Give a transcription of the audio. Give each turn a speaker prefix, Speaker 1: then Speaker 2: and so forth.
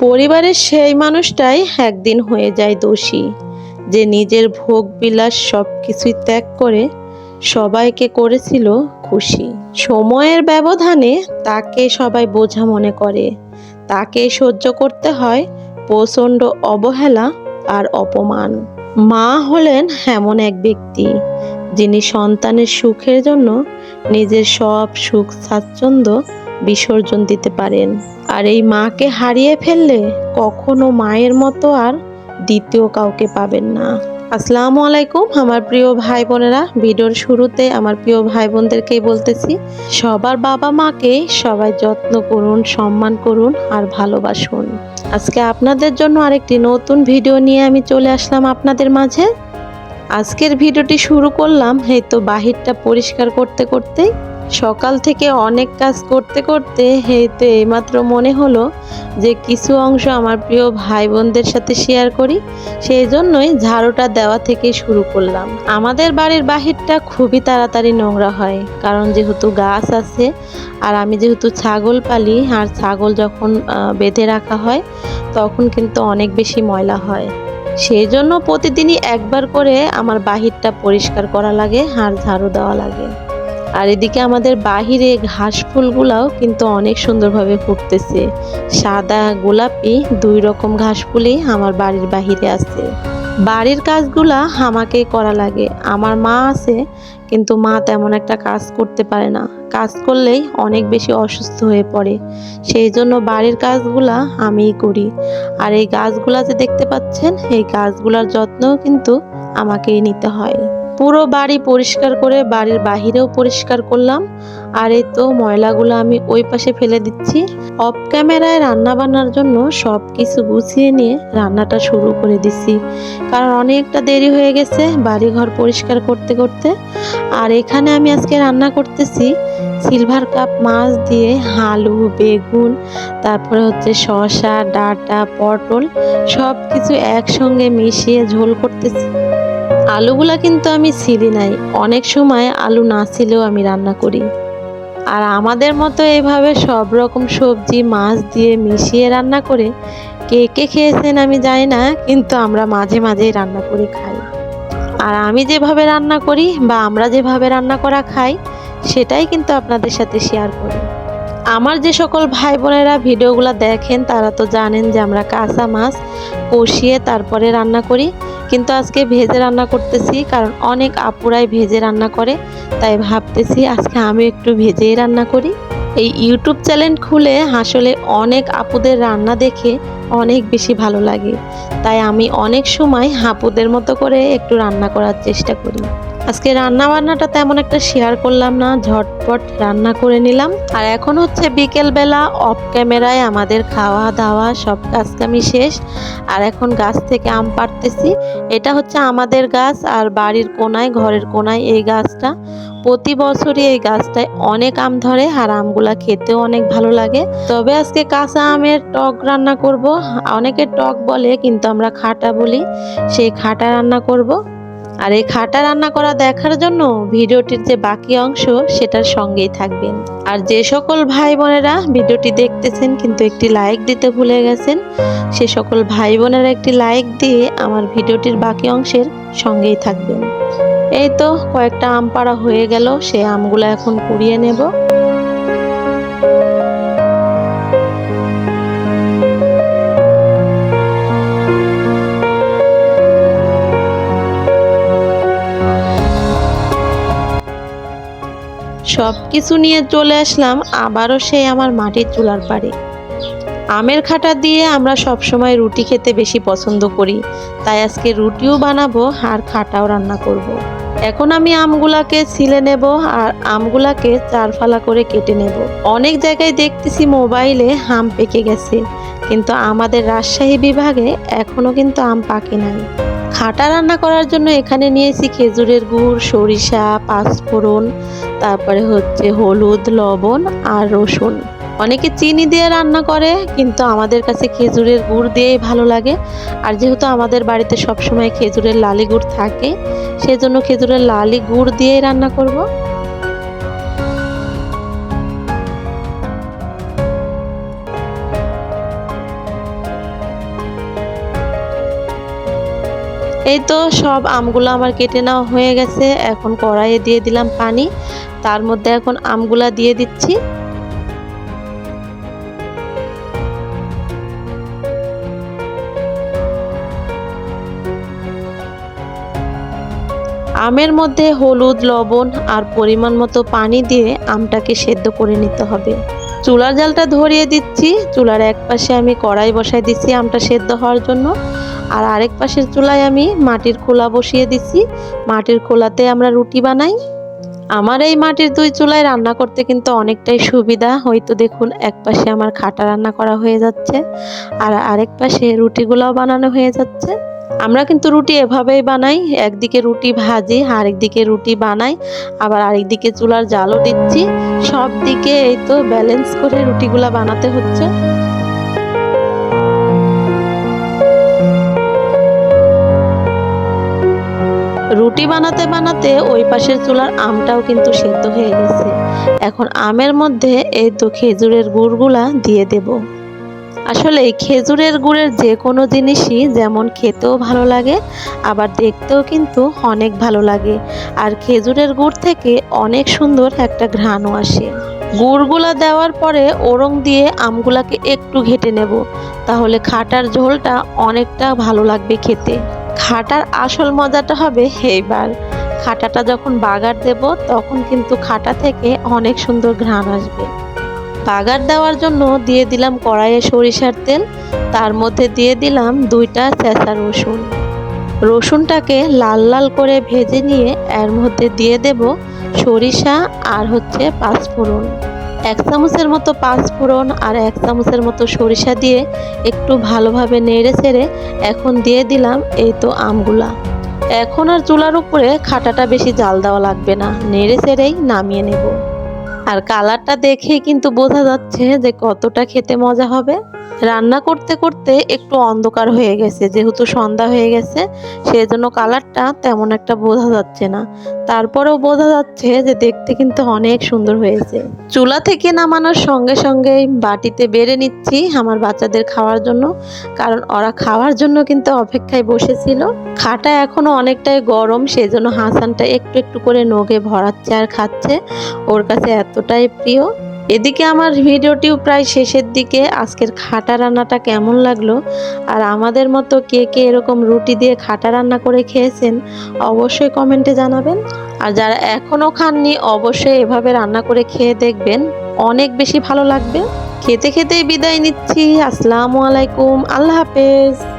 Speaker 1: পরিবারের সেই মানুষটাই একদিন হয়ে যায় দোষী। যে নিজের ভোগ বিলাস সব কিছুই ত্যাগ করে সবাইকে করেছিল খুশি। সময়ের ব্যবধানে তাকে সবাই বোঝা মনে করে। তাকে সহ্য করতে হয় প্রচণ্ড অবহেলা আর অপমান। মা হলেন এমন এক ব্যক্তি, যিনি সন্তানের সুখের জন্য নিজের সব সুখ স্বাচ্ছন্দ্য বিসর্জন দিতে পারেন। আর এই মাকে হারিয়ে ফেললে কখনো মায়ের মতো আর দ্বিতীয় কাউকে পাবেন না। আসসালামু আলাইকুম, আমার প্রিয় ভাই বোনেরা। ভিডিওর শুরুতে আমার প্রিয় ভাই বোনদেরকেই বলতেছি, সবার বাবা মাকে সবাই যত্ন করুন, সম্মান করুন আর ভালোবাসুন। আজকে আপনাদের জন্য আরেকটি নতুন ভিডিও নিয়ে আমি চলে আসলাম আপনাদের মাঝে। আজকের ভিডিওটি শুরু করলাম, এই তো বাহিরটা পরিষ্কার করতে করতেই সকাল থেকে অনেক কাজ করতে করতে এই তো এইমাত্র মনে হলো যে কিছু অংশ আমার প্রিয় ভাই বোনদের সাথে শেয়ার করি, সেই জন্যই ঝাড়ুটা দেওয়া থেকে শুরু করলাম। আমাদের বাড়ির বাহিরটা খুবই তাড়াতাড়ি নোংরা হয়, কারণ যেহেতু গাছ আছে আর আমি যেহেতু ছাগল পালি আর ছাগল যখন বেঁধে রাখা হয়, তখন কিন্তু অনেক বেশি ময়লা হয়। সেই জন্য প্রতিদিনই একবার করে আমার বাহিরটা পরিষ্কার করা লাগে আর ঝাড়ু দেওয়া লাগে। আর এদিকে আমাদের বাহিরে ঘাস ফুলগুলাও কিন্তু অনেক সুন্দরভাবে ফুটতেছে। সাদা গোলাপি দুই রকম ঘাস ফুলই আমার বাড়ির বাহিরে আছে। বাড়ির কাজগুলা আমাকেই করা লাগে। আমার মা আছে, কিন্তু মা তেমন একটা কাজ করতে পারে না। কাজ করলেই অনেক বেশি অসুস্থ হয়ে পড়ে। সেই জন্য বাড়ির কাজগুলা আমিই করি। আর এই গাছগুলা যে দেখতে পাচ্ছেন, এই গাছগুলার যত্নও কিন্তু আমাকেই নিতে হয়। পুরো বাড়ি পরিষ্কার করে বাড়ির বাহিরেও পরিষ্কার করলাম। আর এই তো ময়লাগুলো আমি ওই পাশে ফেলে দিচ্ছি। অফ ক্যামেরায় রান্না বান্নার জন্য সব কিছু গুছিয়ে নিয়ে রান্নাটা শুরু করে দিছি। কারণ অনেকটা দেরি হয়ে গেছে বাড়ি ঘর পরিষ্কার করতে করতে। আর এখানে আমি আজকে রান্না করতেছি সিলভার কাপ মাছ দিয়ে আলু, বেগুন, তারপরে হচ্ছে শসা, ডাঁটা, পটল সব কিছু একসঙ্গে মিশিয়ে ঝোল করতেছি। আলুগুলা কিন্তু আমি ছিলি নাই। অনেক সময় আলু না ছিলেও আমি রান্না করি। আর আমাদের মতো এভাবে সব রকম সবজি, মাছ দিয়ে মিশিয়ে রান্না করে কে কে খেয়েছেন আমি জানি না, কিন্তু আমরা মাঝে মাঝেই রান্না করে খাই। আর আমি যেভাবে রান্না করি বা আমরা যেভাবে রান্না করা খাই, সেটাই কিন্তু আপনাদের সাথে শেয়ার করি। আমার যে সকল ভাই বোনেরা ভিডিওগুলো দেখেন, তারা তো জানেন যে আমরা কাঁচা মাছ কষিয়ে তারপরে রান্না করি। কিন্তু আজকে ভেজে রান্না করতেছি, কারণ অনেক আপুরাই ভেজে রান্না করে, তাই ভাবতেছি আজকে আমি একটু ভেজেই রান্না করি। এই ইউটিউব চ্যানেল খুলে আসলে অনেক আপুদের রান্না দেখে অনেক বেশি ভালো লাগে। তাই আমি অনেক সময় আপুদের মতো করে একটু রান্না করার চেষ্টা করি। আজকে রান্না বান্নাটা তেমন একটা শেয়ার করলাম না, ঝটপট রান্না করে নিলাম। আর এখন হচ্ছে বিকেলবেলা অফ ক্যামেরায় আমাদের খাওয়া দাওয়া সব কাজকামি শেষ। আর এখন গাছ থেকে আম পাড়তেছি। এটা হচ্ছে আমাদের গাছ আর বাড়ির কোনায়, ঘরের কোনায় এই গাছটা। প্রতি বছরই এই গাছটায় অনেক আম ধরে আর আমগুলা খেতেও অনেক ভালো লাগে। তবে আজকে কাঁচা আমের টক রান্না করব। অনেকে টক বলে, কিন্তু আমরা খাটা বলি। সেই খাটা রান্না করব। আর এই খাটা রান্না করা দেখার জন্য ভিডিওটির যে বাকি অংশ, সেটার সঙ্গেই থাকবেন। আর যে সকল ভাই বোনেরা ভিডিওটি দেখতেছেন, কিন্তু একটি লাইক দিতে ভুলে গেছেন, সে সকল ভাই বোনেরা একটি লাইক দিয়ে আমার ভিডিওটির বাকি অংশের সঙ্গেই থাকবেন। এই তো কয়েকটা আম পাড়া হয়ে গেল সেই আমগুলো এখন কুড়িয়ে নেব। সব কিছু নিয়ে চলে আসলাম আবারও সেই আমার মাটির চুলার পাড়ে। আমের খাটা দিয়ে আমরা সব সময় রুটি খেতে বেশি পছন্দ করি, তাই আজকে রুটিও বানাবো আর খাটাও রান্না করব। এখন আমি আমগুলাকে ছিলে নেব আর আমগুলাকে চার ফালা করে কেটে নেব। অনেক জায়গায় দেখতেছি মোবাইলে আম পেকে গেছে, কিন্তু আমাদের রাজশাহী বিভাগে এখনও কিন্তু আম পাকে নাই। খাটা রান্না করার জন্য এখানে নিয়েছি খেজুরের গুড়, সরিষা, পাঁচফোড়ন, তারপরে হচ্ছে হলুদ, লবণ আর রসুন। অনেকে চিনি দিয়ে রান্না করে, কিন্তু আমাদের কাছে খেজুরের গুড় দিয়েই ভালো লাগে। আর যেহেতু আমাদের বাড়িতে সবসময় খেজুরের লালি গুড় থাকে, সেজন্য খেজুরের লালি গুড় দিয়েই রান্না করব। এই তো সব আমগুলো আমার কেটে নেওয়া হয়ে গেছে। এখন কড়াইয়ে দিয়ে দিলাম পানি। তার মধ্যে এখন আমগুলা দিয়ে দিচ্ছি। আমের মধ্যে হলুদ, লবণ আর পরিমাণ মতো পানি দিয়ে আমটাকে সেদ্ধ করে নিতে হবে। চুলার জালটা ধরিয়ে দিচ্ছি। চুলার এক পাশে আমি কড়াই বসাই দিচ্ছি আমটা সেদ্ধ হওয়ার জন্য। আর আরেক পাশের চুলায় আমি মাটির খোলা বসিয়ে দিচ্ছি। মাটির খোলাতে আমরা রুটি বানাই। আমার এই মাটির দুই চুলায় রান্না করতে কিন্তু অনেকটাই সুবিধা। হয়তো দেখুন, এক পাশে আমার খাটা রান্না করা হয়ে যাচ্ছে আর আরেক পাশে রুটিগুলাও বানানো হয়ে যাচ্ছে। আমরা কিন্তু রুটি এভাবেই বানাই। একদিকে রুটি ভাজি, আরেকদিকে রুটি বানাই। আবার আরেকদিকে চুলার জালও দিচ্ছি। সব দিকে এই তো ব্যালেন্স করে রুটিগুলা বানাতে হচ্ছে। রুটি বানাতে বানাতে ওই পাশের চুলার আমটাও কিন্তু সেদ্ধ হয়ে গেছে। এখন আমের মধ্যে এই তো খেজুরের গুড়গুলা দিয়ে দেব। আসলে খেজুরের গুড়ের যে কোনো জিনিসই যেমন খেতেও ভালো লাগে, আবার দেখতেও কিন্তু অনেক ভালো লাগে। আর খেজুরের গুড় থেকে অনেক সুন্দর একটা ঘ্রাণও আসে। গুড়গুলা দেওয়ার পরে ওরং দিয়ে আমগুলাকে একটু ঘেটে নেব, তাহলে খাটার ঝোলটা অনেকটা ভালো লাগবে খেতে। খাটার আসল মজাটা হবে এইবার খাটাটা যখন বাগার দেব, তখন কিন্তু খাটা থেকে অনেক সুন্দর ঘ্রাণ আসবে। বাগার দেওয়ার জন্য দিয়ে দিলাম কড়াইয়ে সরিষার তেল, তার মধ্যে দিয়ে দিলাম দুইটা চেঁচা রসুন। রসুনটাকে লাল লাল করে ভেজে নিয়ে এর মধ্যে দিয়ে দেব সরিষা আর হচ্ছে পাঁচফোড়ন। এক চামচের মতো পাঁচফোড়ন আর এক চামচের মতো সরিষা দিয়ে একটু ভালোভাবে নেড়ে চেড়ে এখন দিয়ে দিলাম এই তো আমগুলা। এখন আর চুলার উপরে খাটাটা বেশি জাল দেওয়া লাগবে না। নেড়ে চেড়েই নামিয়ে নেব। আর কালারটা দেখে কিন্তু বোঝা যাচ্ছে যে কতটা খেতে মজা হবে। রান্না করতে করতে একটু অন্ধকার হয়ে গেছে, যেহেতু সন্ধ্যা হয়ে গেছে, সেজন্য কালারটা তেমন একটা বোঝা যাচ্ছে না। তারপরেও বোঝা যাচ্ছে যে দেখতে কিন্তু অনেক সুন্দর হয়েছে। চুলা থেকে নামানোর সঙ্গে সঙ্গে বাটিতে বেড়ে নিচ্ছি আমার বাচ্চাদের খাওয়ার জন্য, কারণ ওরা খাওয়ার জন্য কিন্তু অপেক্ষায় বসেছিল। খাটা এখনও অনেকটাই গরম, সেজন্য হাসানটা একটু একটু করে নগে ভরাচ্ছে আর খাচ্ছে। ওর কাছে এতটাই প্রিয়। এদিকে আমার ভিডিওটিও প্রায় শেষের দিকে। আজকের খাটা রান্নাটা কেমন লাগল? আর আমাদের মতো কে কে এরকম রুটি দিয়ে খাটা রান্না করে খেয়েছেন, অবশ্যই কমেন্টে জানাবেন। আর যারা এখনও খাননি, অবশ্যই এভাবে রান্না করে খেয়ে দেখবেন। অনেক বেশি ভালো লাগবে। খেতে খেতেই বিদায় নিচ্ছি। আসসালামু আলাইকুম। আল্লাহ হাফেজ।